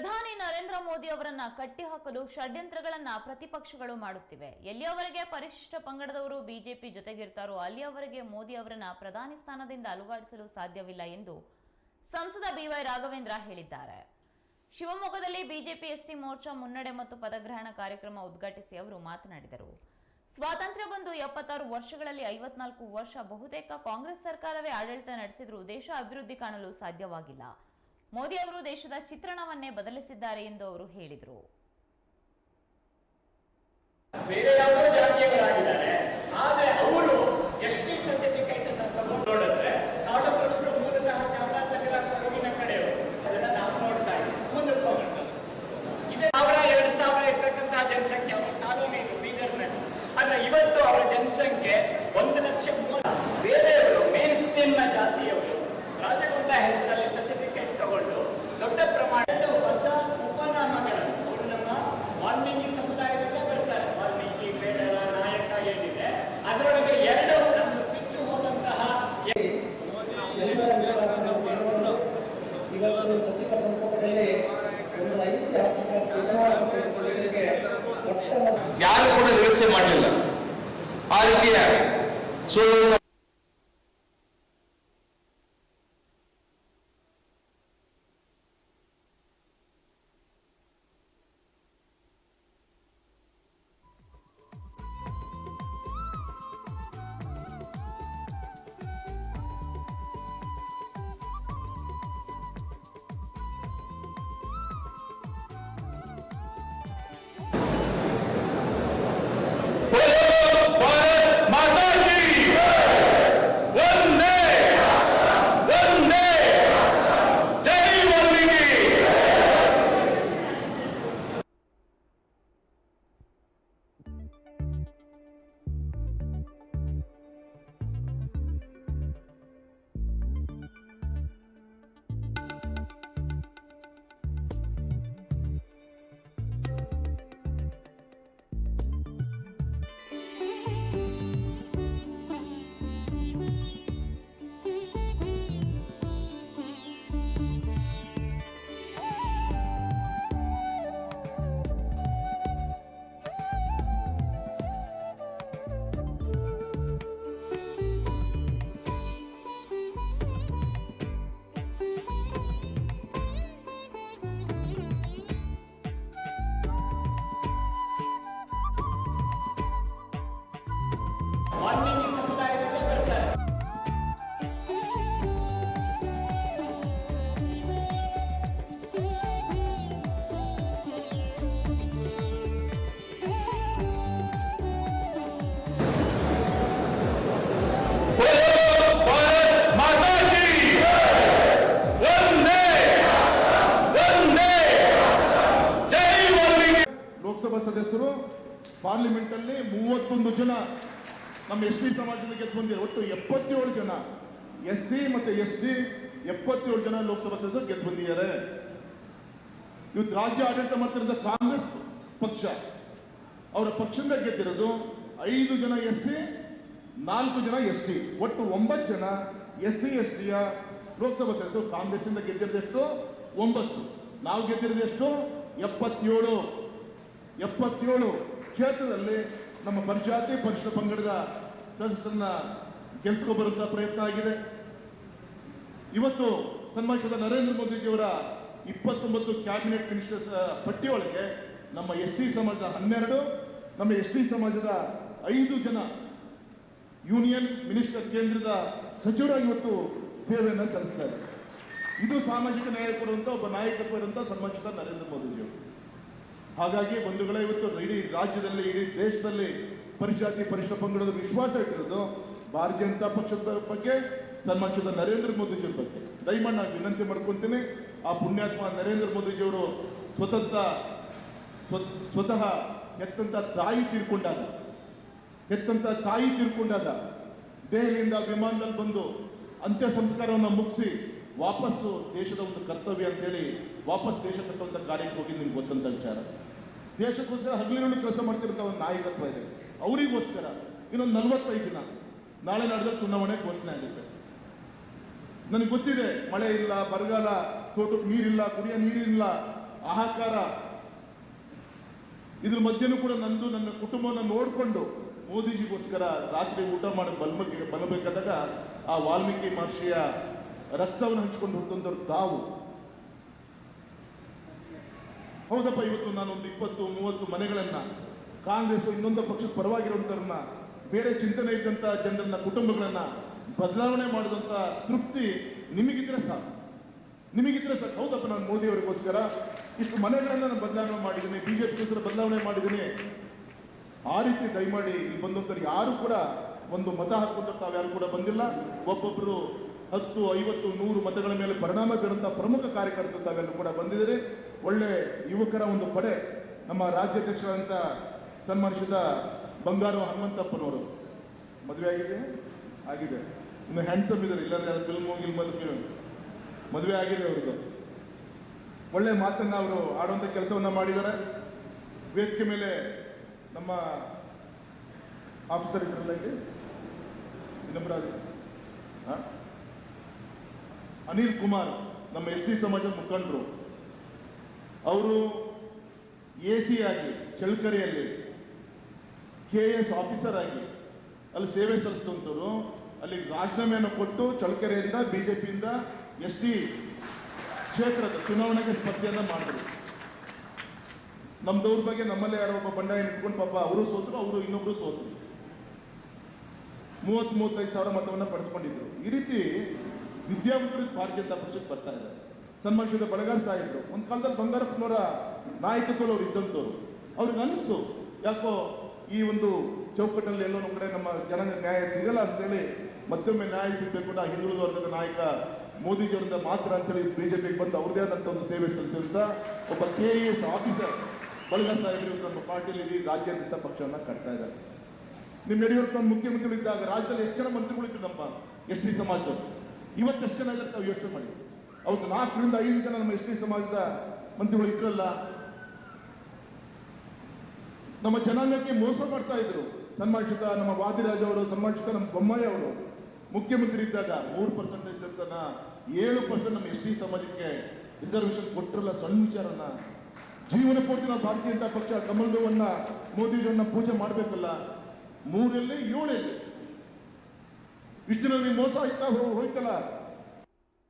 ಪ್ರಧಾನಿ ನರೇಂದ್ರ ಮೋದಿ ಅವರನ್ನ ಕಟ್ಟಿಹಾಕಲು ಷಡ್ಯಂತ್ರಗಳನ್ನ ಪ್ರತಿಪಕ್ಷಗಳು ಮಾಡುತ್ತಿವೆ. ಎಲ್ಲಿಯವರೆಗೆ ಪರಿಶಿಷ್ಟ ಪಂಗಡದವರು ಬಿಜೆಪಿ ಜೊತೆಗಿರ್ತಾರೋ ಅಲ್ಲಿಯವರೆಗೆ ಮೋದಿ ಅವರನ್ನ ಪ್ರಧಾನಿ ಸ್ಥಾನದಿಂದ ಅಲುಗಾಡಿಸಲು ಸಾಧ್ಯವಿಲ್ಲ ಎಂದು ಸಂಸದ ಬಿವೈ ರಾಘವೇಂದ್ರ ಹೇಳಿದ್ದಾರೆ. ಶಿವಮೊಗ್ಗದಲ್ಲಿ ಬಿಜೆಪಿ ಎಸ್ಟಿ ಮೋರ್ಚಾ ಮುನ್ನಡೆ ಮತ್ತು ಪದಗ್ರಹಣ ಕಾರ್ಯಕ್ರಮ ಉದ್ಘಾಟಿಸಿ ಅವರು ಮಾತನಾಡಿದರು. ಸ್ವಾತಂತ್ರ್ಯ ಬಂದು ಎಪ್ಪತ್ತಾರು ವರ್ಷಗಳಲ್ಲಿ ಐವತ್ನಾಲ್ಕು ವರ್ಷ ಬಹುತೇಕ ಕಾಂಗ್ರೆಸ್ ಸರ್ಕಾರವೇ ಆಡಳಿತ ನಡೆಸಿದರೂ ದೇಶ ಅಭಿವೃದ್ಧಿ ಕಾಣಲು ಸಾಧ್ಯವಾಗಿಲ್ಲ. ಮೋದಿ ಅವರು ದೇಶದ ಚಿತ್ರಣವನ್ನೇ ಬದಲಿಸಿದ್ದಾರೆ ಎಂದು ಅವರು ಹೇಳಿದರು. ಕೂಡ ನಿರೀಕ್ಷೆ ಮಾಡಲಿಲ್ಲ ಆ ರೀತಿಯ ಸುಳ್ಳು ಪಾರ್ಲಿಮೆಂಟ್ ಅಲ್ಲಿ ಮೂವತ್ತೊಂದು ಜನ ನಮ್ಮ ಎಸ್ ಟಿ ಸಮಾಜದಿಂದ ಗೆದ್ದು ಬಂದಿದ್ದಾರೆ. ಒಟ್ಟು ಎಪ್ಪತ್ತೇಳು ಜನ ಎಸ್ ಸಿ ಮತ್ತೆ ಎಸ್ ಟಿ ಎಪ್ಪತ್ತೇಳು ಜನ ಲೋಕಸಭಾ ಸದಸ್ಯರು ಗೆದ್ದು ಬಂದಿದ್ದಾರೆ. ಇವತ್ತು ರಾಜ್ಯ ಆಡಳಿತ ಮಾಡ್ತಿರೋದ ಕಾಂಗ್ರೆಸ್ ಪಕ್ಷ. ಅವರ ಪಕ್ಷದಿಂದ ಗೆದ್ದಿರೋದು ಐದು ಜನ ಎಸ್ ಸಿ, ನಾಲ್ಕು ಜನ ಎಸ್ ಟಿ ಒಟ್ಟು ಒಂಬತ್ತು ಜನ ಎಸ್ ಸಿ, ಎಸ್ ಟಿಯ ಲೋಕಸಭಾ ಸದಸ್ಯರು ಕಾಂಗ್ರೆಸ್ಸಿಂದ ಗೆದ್ದಿರೋದೆಷ್ಟು ಒಂಬತ್ತು. ನಾವು ಗೆದ್ದಿರೋದು ಎಷ್ಟು? ಎಪ್ಪತ್ತೇಳು. ಎಪ್ಪತ್ತೇಳು. ಕ್ಷೇತ್ರದಲ್ಲಿ ನಮ್ಮ ಪಂಚಾಯತಿ ಪರಿಶಿಷ್ಟ ಪಂಗಡದ ಸದಸ್ಯರನ್ನ ಗೆಲ್ಸ್ಕೊ ಬರುವಂತ ಪ್ರಯತ್ನ ಆಗಿದೆ. ಇವತ್ತು ಸನ್ಮಾನಿಸಿದ ನರೇಂದ್ರ ಮೋದಿಜಿಯವರ ಇಪ್ಪತ್ತೊಂಬತ್ತು ಕ್ಯಾಬಿನೆಟ್ ಮಿನಿಸ್ಟರ್ಸ್ ಪಟ್ಟಿಯೊಳಗೆ ನಮ್ಮ ಎಸ್ ಸಿ ಸಮಾಜದ ಹನ್ನೆರಡು, ನಮ್ಮ ಎಸ್ ಟಿ ಸಮಾಜದ ಐದು ಜನ ಯೂನಿಯನ್ ಮಿನಿಸ್ಟರ್ ಕೇಂದ್ರದ ಸಚಿವರಾಗಿ ಇವತ್ತು ಸೇವೆಯನ್ನು ಸಲ್ಲಿಸ್ತಾರೆ ಇದು ಸಾಮಾಜಿಕ ನ್ಯಾಯ ಕೊಡುವಂತ, ಒಬ್ಬ ನಾಯಕತ್ವ ಇರುವಂತ ಸನ್ಮಾನಿಸಿದ ನರೇಂದ್ರ ಮೋದಿಜಿಯವರು. ಹಾಗಾಗಿ ಬಂಧುಗಳೇ, ಇವತ್ತು ಇಡೀ ರಾಜ್ಯದಲ್ಲಿ, ಇಡೀ ದೇಶದಲ್ಲಿ ಪರಿಜಾತಿ ಪರಿಶ್ರ ಪಂಗಡದ ವಿಶ್ವಾಸ ಇಟ್ಟಿರೋದು ಭಾರತೀಯ ಜನತಾ ಪಕ್ಷದ ಬಗ್ಗೆ ಸನ್ಮಾನಿಸಿದ ನರೇಂದ್ರ ಮೋದಿಜಿಯವ್ರ ಬಗ್ಗೆ. ದಯಮಾಡಿ ನಾನು ವಿನಂತಿ ಮಾಡ್ಕೊತೀನಿ, ಆ ಪುಣ್ಯಾತ್ಮ ನರೇಂದ್ರ ಮೋದಿಜಿಯವರು ಸ್ವತಂತ್ರ, ಸ್ವ- ಸ್ವತಃ ಹೆತ್ತಂತ ತಾಯಿ ತೀರ್ಕೊಂಡಾಗ ಹೆತ್ತಂತ ತಾಯಿ ತೀರ್ಕೊಂಡಾಗ, ದೆಹಲಿಯಿಂದ ವಿಮಾನದಲ್ಲಿ ಬಂದು ಅಂತ್ಯ ಸಂಸ್ಕಾರವನ್ನು ಮುಗಿಸಿ ವಾಪಸ್ಸು ದೇಶದ ಒಂದು ಕರ್ತವ್ಯ ಅಂತೇಳಿ ವಾಪಸ್ ದೇಶ ಕಟ್ಟುವಂಥ ಕಾರ್ಯಕ್ಕೆ ಹೋಗಿ ನಿಮ್ಗೆ ಗೊತ್ತಂತ ವಿಚಾರ. ದೇಶಕ್ಕೋಸ್ಕರ ಹಗಲಿರುಳು ಕೆಲಸ ಮಾಡ್ತಿರ್ತಾವ ನಾಯಕತ್ವ ಇದೆ. ಅವರಿಗೋಸ್ಕರ ಇನ್ನೊಂದು ನಲವತ್ತೈದು ದಿನ ನಾಳೆ ನಡೆದ ಚುನಾವಣೆ ಘೋಷಣೆ ಆಗುತ್ತೆ. ನನಗೆ ಗೊತ್ತಿದೆ, ಮಳೆ ಇಲ್ಲ, ಬರಗಾಲ ತೋಟಕ್ಕೆ ನೀರಿಲ್ಲ, ಕುಡಿಯೋ ನೀರಿಲ್ಲ ಆಹಾಕಾರ ಇದ್ರ ಮಧ್ಯನೂ ಕೂಡ ನಂದು, ನನ್ನ ಕುಟುಂಬವನ್ನು ನೋಡಿಕೊಂಡು ಮೋದಿಜಿಗೋಸ್ಕರ ರಾತ್ರಿ ಊಟ ಮಾಡಿ ಬಲ್ಮಕ್ಕೆ ಬಲಬೇಕಾದಾಗ ಆ ವಾಲ್ಮೀಕಿ ಮಹರ್ಷಿಯ ರಕ್ತವನ್ನು ಹಂಚಿಕೊಂಡು ಹೊತ್ತಂದವರು ತಾವು. ಹೌದಪ್ಪ, ಇವತ್ತು ನಾನು ಒಂದು ಇಪ್ಪತ್ತು, ಮೂವತ್ತು ಮನೆಗಳನ್ನ, ಕಾಂಗ್ರೆಸ್ ಇನ್ನೊಂದು ಪಕ್ಷದ ಪರವಾಗಿರುವಂತರನ್ನ ಬೇರೆ ಚಿಂತನೆ ಇದ್ದಂತ ಜನರನ್ನ, ಕುಟುಂಬಗಳನ್ನ ಬದಲಾವಣೆ ಮಾಡಿದಂತ ತೃಪ್ತಿ ನಿಮಗಿದ್ರೆ ಸಾಕು. ನಿಮಗಿದ್ರೆ ಸಾಕು. ಹೌದಪ್ಪ, ನಾನು ಮೋದಿ ಅವರಿಗೋಸ್ಕರ ಇಷ್ಟು ಮನೆಗಳನ್ನ ನಾನು ಬದಲಾವಣೆ ಮಾಡಿದ್ದೀನಿ ಬಿಜೆಪಿಗೋಸ್ಕರ ಬದಲಾವಣೆ ಮಾಡಿದ್ದೀನಿ. ಆ ರೀತಿ ದಯಮಾಡಿ ಇಲ್ಲಿ ಬಂದಂತವ್ರು ಯಾರು ಕೂಡ ಒಂದು ಮತ ಹಾಕುವಂತ ತಾವ್ಯಾರು ಕೂಡ ಬಂದಿಲ್ಲ. ಒಬ್ಬೊಬ್ಬರು ಹತ್ತು, ಐವತ್ತು, ನೂರು ಮತಗಳ ಮೇಲೆ ಪರಿಣಾಮ ಬೀರುವಂತ ಪ್ರಮುಖ ಕಾರ್ಯಕರ್ತರು ತಾವೆಲ್ಲರೂ ಕೂಡ ಬಂದಿದ್ದಾರೆ. ಒಳ್ಳೆ ಯುವಕರ ಒಂದು ಪಡೆ ನಮ್ಮ ರಾಜ್ಯಾಧ್ಯಕ್ಷರಂತ ಸನ್ಮಾನಿಸಿದ ಬಂಗಾರು ಹನುಮಂತಪ್ಪನವರು. ಮದುವೆ ಆಗಿದೆ? ಆಗಿದೆ. ಇನ್ನು ಹ್ಯಾಂಡ್ಸಮ್ ಇದ್ದಾರೆ. ಇಲ್ಲಾಂದ್ರೆ ಅದು ಫಿಲ್ಮ್ ಗಿಲ್ಮದು ಫಿಲ್ಮ್ ಮದುವೆ ಆಗಿದೆ ಅವ್ರದ್ದು. ಒಳ್ಳೆ ಮಾತನ್ನು ಅವರು ಆಡುವಂಥ ಕೆಲಸವನ್ನು ಮಾಡಿದ್ದಾರೆ. ವೇದಿಕೆ ಮೇಲೆ ನಮ್ಮ ಆಫೀಸರ್ ಇದ್ರಲ್ಲ ಇಲ್ಲಿ? ಹಾಂ ಅನಿಲ್ ಕುಮಾರ್, ನಮ್ಮ ಎಸ್ ಟಿ ಸಮಾಜದ ಮುಖಂಡರು. ಅವರು ಎ ಸಿ ಆಗಿ ಚಳ್ಕರಿಯಲ್ಲಿ ಕೆ ಎಸ್ ಆಫೀಸರ್ ಆಗಿ, ಅಲ್ಲಿ ಸೇವೆ ಸಲ್ಲಿಸಿದಂಥವ್ರು, ಅಲ್ಲಿ ರಾಜೀನಾಮೆಯನ್ನು ಕೊಟ್ಟು ಚಳ್ಳಕೆರೆಯಿಂದ ಬಿಜೆಪಿಯಿಂದ ಎಸ್ ಟಿ ಕ್ಷೇತ್ರದ ಚುನಾವಣೆಗೆ ಸ್ಪರ್ಧೆಯನ್ನು ಮಾಡಿದ್ರು. ನಮ್ದವ್ರ ಬಗ್ಗೆ ನಮ್ಮಲ್ಲೇ ಯಾರೋ ಒಬ್ಬ ಬಂಡಾಯ ನಿಂತ್ಕೊಂಡು ಪಾಪ ಅವರು ಸೋತರು, ಅವರು ಇನ್ನೊಬ್ರು ಸೋತರು. ಮೂವತ್ತ್ ಮೂವತ್ತೈದು ಸಾವಿರ ಮತವನ್ನು ಪಡೆದುಕೊಂಡಿದ್ರು. ಈ ರೀತಿ ವಿದ್ಯಾವಂತರು ಭಾರತೀಯ ಜನತಾ ಪಕ್ಷಕ್ಕೆ ಬರ್ತಾ ಇದ್ದಾರೆ. ಸನ್ಮಾನಿಸಿದ ಬಳಗಾರ್ ಸಾಹೇಬ್ರು. ಒಂದು ಕಾಲದಲ್ಲಿ ಬಂಗಾರಪ್ಪನವರ ನಾಯಕತ್ವದಲ್ಲಿ ಅವ್ರು ಇದ್ದಂಥವ್ರು. ಅವ್ರಿಗೆ ಅನಿಸ್ತು, ಯಾಕೋ ಈ ಒಂದು ಚೌಕಟ್ಟಲ್ಲಿ ಎಲ್ಲೋ ನಮ್ಮ ಕಡೆ ನಮ್ಮ ಜನ ನ್ಯಾಯ ಸಿಗಲ್ಲ ಅಂತೇಳಿ ಮತ್ತೊಮ್ಮೆ ನ್ಯಾಯ ಸಿಗಬೇಕು ಆ ಹಿಂದುಳಿದ ವರ್ಗದ ನಾಯಕ ಮೋದಿಜಿಯವರಿಂದ ಮಾತ್ರ ಅಂತೇಳಿ ಬಿಜೆಪಿಗೆ ಬಂದು ಅವ್ರದೇ ಆದಂಥ ಒಂದು ಸೇವೆ ಸಲ್ಲಿಸಿದಂಥ ಒಬ್ಬ K A S officer Balagar ಸಾಹೇಬರು ನಮ್ಮ ಪಾರ್ಟಿಯಲ್ಲಿ ಇಡೀ ರಾಜ್ಯಾದ್ಯಂತ ಪಕ್ಷವನ್ನು ಕಟ್ತಾ ಇದ್ದಾರೆ. ನಿಮ್ಮ ಯಡಿಯೂರಪ್ಪ ಮುಖ್ಯಮಂತ್ರಿಗಳು ಇದ್ದಾಗ ರಾಜ್ಯದಲ್ಲಿ ಎಷ್ಟು ಜನ ಮಂತ್ರಿಗಳಿದ್ರು ನಮ್ಮ ಎಸ್ ಟಿ ಸಮಾಜದವರು? ಇವತ್ತು ಎಷ್ಟು ಜನ ಇದ್ದಾರೆ, ತಾವು ಯೋಚನೆ ಮಾಡಿ. ಅವತ್ತು ನಾಲ್ಕರಿಂದ ಐದು ಜನ ನಮ್ಮ ಎಸ್ ಟಿ ಸಮಾಜದ ಮಂತ್ರಿಗಳು ಇದ್ರಲ್ಲ, ನಮ್ಮ ಜನಾಂಗಕ್ಕೆ ಮೋಸ ಮಾಡ್ತಾ ಇದ್ರು. ಸನ್ಮಾನಿಸಿದ ನಮ್ಮ ವಾದಿರಾಜ್ ಅವರು ಸನ್ಮಾನಿಸಿದ ನಮ್ಮ ಬೊಮ್ಮಾಯಿ ಅವರು. ಮುಖ್ಯಮಂತ್ರಿ ಇದ್ದಾಗ ಮೂರು ಪರ್ಸೆಂಟ್ ಇದ್ದಂತನ ಏಳು ಪರ್ಸೆಂಟ್ ನಮ್ಮ ಎಸ್ ಟಿ ಸಮಾಜಕ್ಕೆ ರಿಸರ್ವೇಶನ್ ಕೊಟ್ಟರಲ್ಲ ಸಣ್ಣ ವಿಚಾರನ. ಜೀವನ ಪೂರ್ತಿ ನಾವು ಭಾರತೀಯ ಜನತಾ ಪಕ್ಷ ಕಮಲದವನ್ನ ಮೋದಿಜಿಯನ್ನ ಪೂಜೆ ಮಾಡಬೇಕಲ್ಲ ಮೂರಲ್ಲಿ ಏಳಲ್ಲಿ. ಇಷ್ಟು ದಿನ ಮೋಸ ಆಯ್ತಾ ಹೋಯ್ತಲ್ಲ?